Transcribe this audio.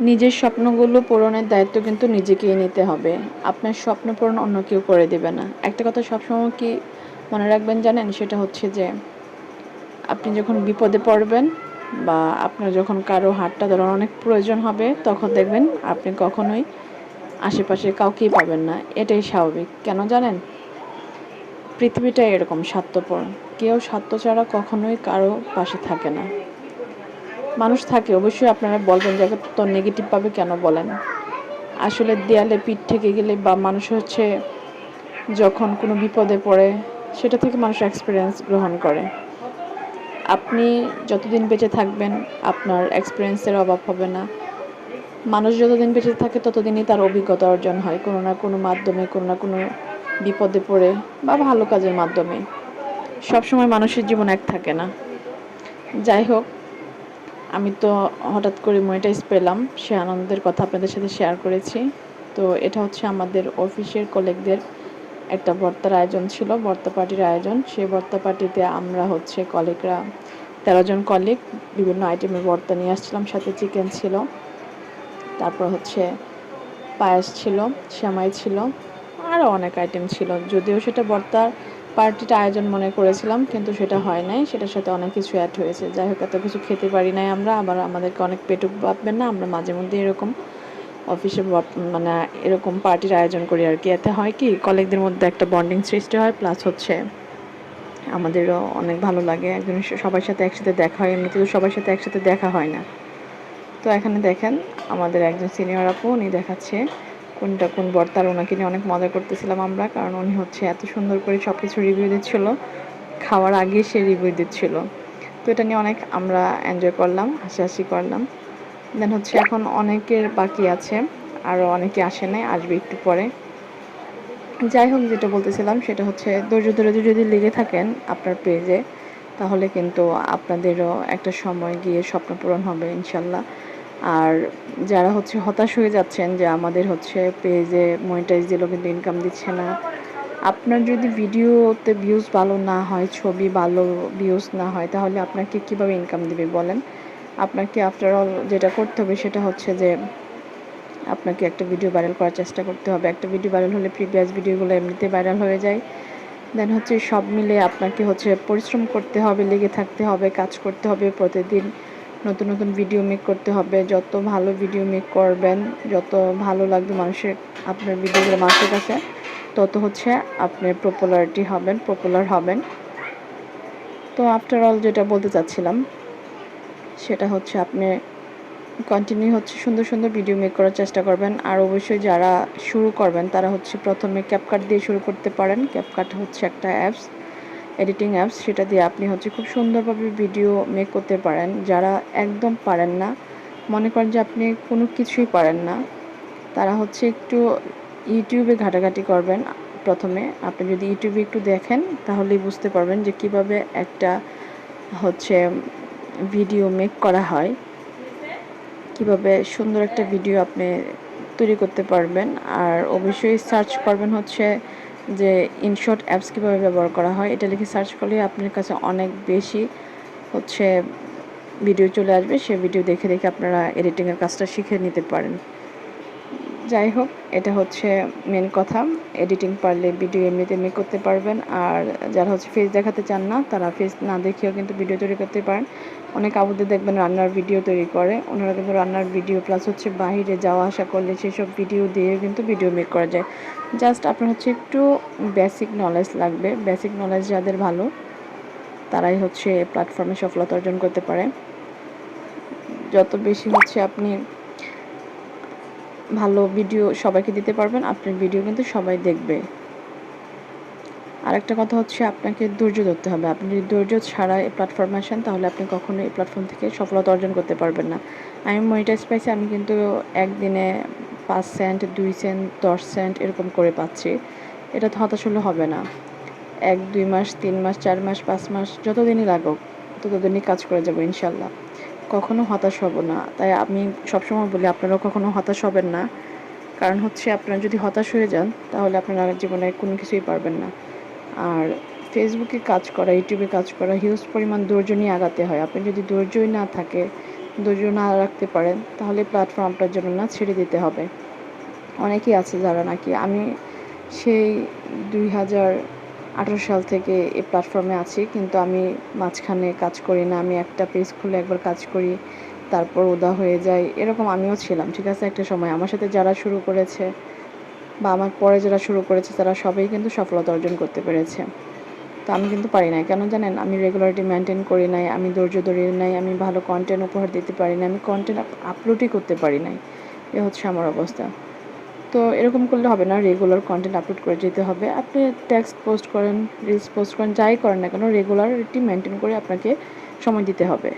নিজের স্বপ্নগুলো পূরণের দায়িত্ব কিন্তু নিজেকেই নিতে হবে। আপনার স্বপ্ন পূরণ অন্য কেউ করে দেবে না। একটা কথা সবসময় কি মনে রাখবেন জানেন? সেটা হচ্ছে যে, আপনি যখন বিপদে পড়বেন বা আপনার যখন কারও হাতটা ধরার অনেক প্রয়োজন হবে, তখন দেখবেন আপনি কখনোই আশেপাশে কাউকেই পাবেন না। এটাই স্বাভাবিক। কেন জানেন? পৃথিবীটা এরকম স্বার্থপর। কেউ স্বার্থ ছাড়া কখনোই কারও পাশে থাকে না। মানুষ থাকে, অবশ্যই আপনারা বলবেন যে তো নেগেটিভভাবে কেন বলেন? আসলে দেয়ালে পিঠ থেকে গেলে বা মানুষ হচ্ছে যখন কোনো বিপদে পড়ে, সেটা থেকে মানুষ এক্সপিরিয়েন্স গ্রহণ করে। আপনি যতদিন বেঁচে থাকবেন, আপনার এক্সপিরিয়েন্সের অভাব হবে না। মানুষ যতদিন বেঁচে থাকে, ততদিনই তার অভিজ্ঞতা অর্জন হয়, কোনো না কোনো মাধ্যমে, কোনো না কোনো বিপদে পড়ে বা ভালো কাজের মাধ্যমে। সবসময় মানুষের জীবন এক থাকে না। যাই হোক আমি তো হঠাৎ করে মনিটাইজ পেলাম সে আনন্দের কথা আপনাদের সাথে শেয়ার করেছি। তো এটা হচ্ছে আমাদের অফিসের কলিগদের একটা বর্তার আয়োজন ছিল, বর্তা পার্টির আয়োজন। সেই বর্তা পার্টিতে আমরা হচ্ছে কলিগরা তেরো জন কলিগ বিভিন্ন আইটেমের বর্তা নিয়ে আসছিলাম, সাথে চিকেন ছিল, তারপর হচ্ছে পায়েস ছিল শ্যামাই ছিল আরও অনেক আইটেম ছিল। যদিও সেটা বর্তার পার্টিটা আয়োজন মনে করেছিলাম, কিন্তু সেটা হয় নাই। সেটার সাথে অনেক কিছু অ্যাড হয়েছে। যাই হোক, এত কিছু খেতে পারি নাই আমরা। আবার আমাদেরকে অনেক পেটুক ভাববেন না, আমরা মাঝে মধ্যে এরকম অফিসে মানে এরকম পার্টির আয়োজন করি আর কি। এতে হয় কি কলেজদের মধ্যে একটা বন্ডিং সৃষ্টি হয় প্লাস হচ্ছে আমাদেরও অনেক ভালো লাগে। একজন সবার সাথে একসাথে দেখা হয়, এমনিতে তো সবার সাথে একসাথে দেখা হয় না। তো এখানে দেখেন, আমাদের একজন সিনিয়র আপু, উনি দেখাচ্ছে কোনটা কোন বর্তার ওনাকে নিয়ে অনেক মজা করতেছিলাম আমরা, কারণ উনি হচ্ছে এত সুন্দর করে সব কিছু রিভিউ দিচ্ছিল। খাওয়ার আগে সে রিভিউ দিচ্ছিল। তো এটা নিয়ে অনেক আমরা এনজয় করলাম, হাসাহাসি করলাম। দেন হচ্ছে এখন অনেকের বাকি আছে আরও অনেকে আসে নাই, আসবে একটু পরে। যাই হোক, যেটা বলতেছিলাম সেটা হচ্ছে ধৈর্য ধরে যদি লেগে থাকেন আপনার পেজে তাহলে কিন্তু আপনাদেরও একটা সময় গিয়ে স্বপ্ন পূরণ হবে, ইনশাল্লাহ। আর যারা হচ্ছে হতাশ হয়ে যাচ্ছেন যে আমাদের হচ্ছে পেজে মনিটাইজ দিল কিন্তু ইনকাম দিচ্ছে না, আপনার যদি ভিডিওতে ভিউজ ভালো না হয়, ছবি ভালো ভিউজ না হয়, তাহলে আপনাকে কীভাবে ইনকাম দিবে বলেন? আপনাকে আফটার অল যেটা করতে হবে সেটা হচ্ছে যে আপনাকে একটা ভিডিও ভাইরাল করার চেষ্টা করতে হবে। একটা ভিডিও ভাইরাল হলে প্রিভিয়াস ভিডিওগুলো এমনিতে ভাইরাল হয়ে যায়। দেন হচ্ছে সব মিলে আপনাকে হচ্ছে পরিশ্রম করতে হবে, লেগে থাকতে হবে, কাজ করতে হবে প্রতিদিন। নতুন নতুন ভিডিও মেক করতে হবে। যত ভালো ভিডিও মেক করবেন, যত ভালো লাগবে মানুষের, আপনার ভিডিওগুলো মানুষের কাছে, তত হচ্ছে আপনি পপুলারিটি হবেন পপুলার হবেন। তো আফটার অল যেটা বলতে চাচ্ছিলাম, সেটা হচ্ছে আপনি কন্টিনিউ হচ্ছে সুন্দর সুন্দর ভিডিও মেক করার চেষ্টা করবেন। আর অবশ্যই যারা শুরু করবেন, তারা হচ্ছে প্রথমে ক্যাপকাট দিয়ে শুরু করতে পারেন। ক্যাপকাট হচ্ছে একটা অ্যাপস এডিটিং অ্যাপস সেটা দিয়ে আপনি হচ্ছে খুব সুন্দরভাবে ভিডিও মেক করতে পারেন। যারা একদম পারেন না, মনে করেন যে আপনি কোনো কিছুই পারেন না, তারা হচ্ছে একটু ইউটিউবে ঘাটাঘাটি করবেন প্রথমে। আপনি যদি ইউটিউবে একটু দেখেন, তাহলেই বুঝতে পারবেন যে কীভাবে একটা হচ্ছে ভিডিও মেক করা হয়। কীভাবে সুন্দর একটা ভিডিও আপনি তৈরি করতে পারবেন। আর অবশ্যই সার্চ করবেন হচ্ছে যে ইনশর্ট অ্যাপস কীভাবে ব্যবহার করা হয়, এটা লিখে সার্চ করলে আপনার কাছে অনেক বেশি হচ্ছে ভিডিও চলে আসবে। সে ভিডিও দেখে দেখে আপনারা এডিটিংয়ের কাজটা শিখে নিতে পারেন। যাই হোক এটা হচ্ছে মেন কথা। এডিটিং পারলে ভিডিও এমনিতে মেক করতে পারবেন। আর যারা হচ্ছে ফেস দেখাতে চান না, তারা ফেস না দেখেও কিন্তু ভিডিও তৈরি করতে পারেন। অনেক আবুদের দেখবেন রান্নার ভিডিও তৈরি করে। ওনারা কিন্তু রান্নার ভিডিও প্লাস হচ্ছে বাহিরে যাওয়া আসা করলে সেসব ভিডিও দিয়ে কিন্তু ভিডিও মেক করা যায়। জাস্ট আপনার হচ্ছে একটু বেসিক নলেজ লাগবে। বেসিক নলেজ যাদের ভালো, তারাই হচ্ছে প্ল্যাটফর্মে সফলতা অর্জন করতে পারে। যত বেশি হচ্ছে আপনি ভালো ভিডিও সবাইকে দিতে পারবেন, আপনার ভিডিও কিন্তু সবাই দেখবে। আরেকটা কথা হচ্ছে আপনাকে ধৈর্য ধরতে হবে। আপনি যদি ধৈর্য ছাড়া এই প্ল্যাটফর্মে আসেন, তাহলে আপনি কখনো এই প্ল্যাটফর্ম থেকে সফলতা অর্জন করতে পারবেন না। আমি মনিটাইজ পাইছি, আমি কিন্তু একদিনে পাঁচ সেন্ট দুই সেন্ট দশ সেন্ট এরকম করে পাচ্ছি। এটা তো হতাশ হলে হবে না। এক, দুই মাস, তিন মাস, চার মাস, পাঁচ মাস, যতদিনই লাগুক, ততদিনই কাজ করে যাব, ইনশাল্লাহ। কখনো হতাশ হব না। তাই আমি সবসময় বলি, আপনারাও কখনো হতাশ হবেন না। কারণ হচ্ছে আপনারা যদি হতাশ হয়ে যান, তাহলে আপনারা জীবনে কোনো কিছুই পারবেন না। আর ফেসবুকে কাজ করা ইউটিউবে কাজ করা হিউজ পরিমাণ ধৈর্য নিয়ে আগাতে হয়। আপনি যদি ধৈর্যই না থাকে ধৈর্য না রাখতে পারেন, তাহলে প্ল্যাটফর্ম আপনার জন্য না ছেড়ে দিতে হবে। অনেকেই আছে যারা নাকি, আমি সেই দুই হাজার আঠারো সাল থেকে এই প্ল্যাটফর্মে আছি, কিন্তু আমি মাঝখানে কাজ করি না। আমি একটা পেজ খুলে একবার কাজ করি, তারপর উদা হয়ে যায় এরকম আমিও ছিলাম, ঠিক আছে? একটা সময় আমার সাথে যারা শুরু করেছে বা আমার পরে যারা শুরু করেছে, তারা সবাই কিন্তু সফলতা অর্জন করতে পেরেছে। তো আমি কিন্তু পারি নাই। কেন জানেন? আমি রেগুলারিটি মেনটেন করি নাই, আমি ধৈর্য ধরি নাই, আমি ভালো কন্টেন্ট উপহার দিতে পারি না আমি কন্টেন্ট আপলোডই করতে পারি নাই। এ হচ্ছে আমার অবস্থা। তো এরকম করলে হবে না রেগুলার কন্টেন্ট আপলোড করে যেতে হবে। আপনি টেক্সট পোস্ট করেন রিলস পোস্ট করেন, যাই করেন না কেন রেগুলারিটি মেনটেন করে আপনাকে সময় দিতে হবে।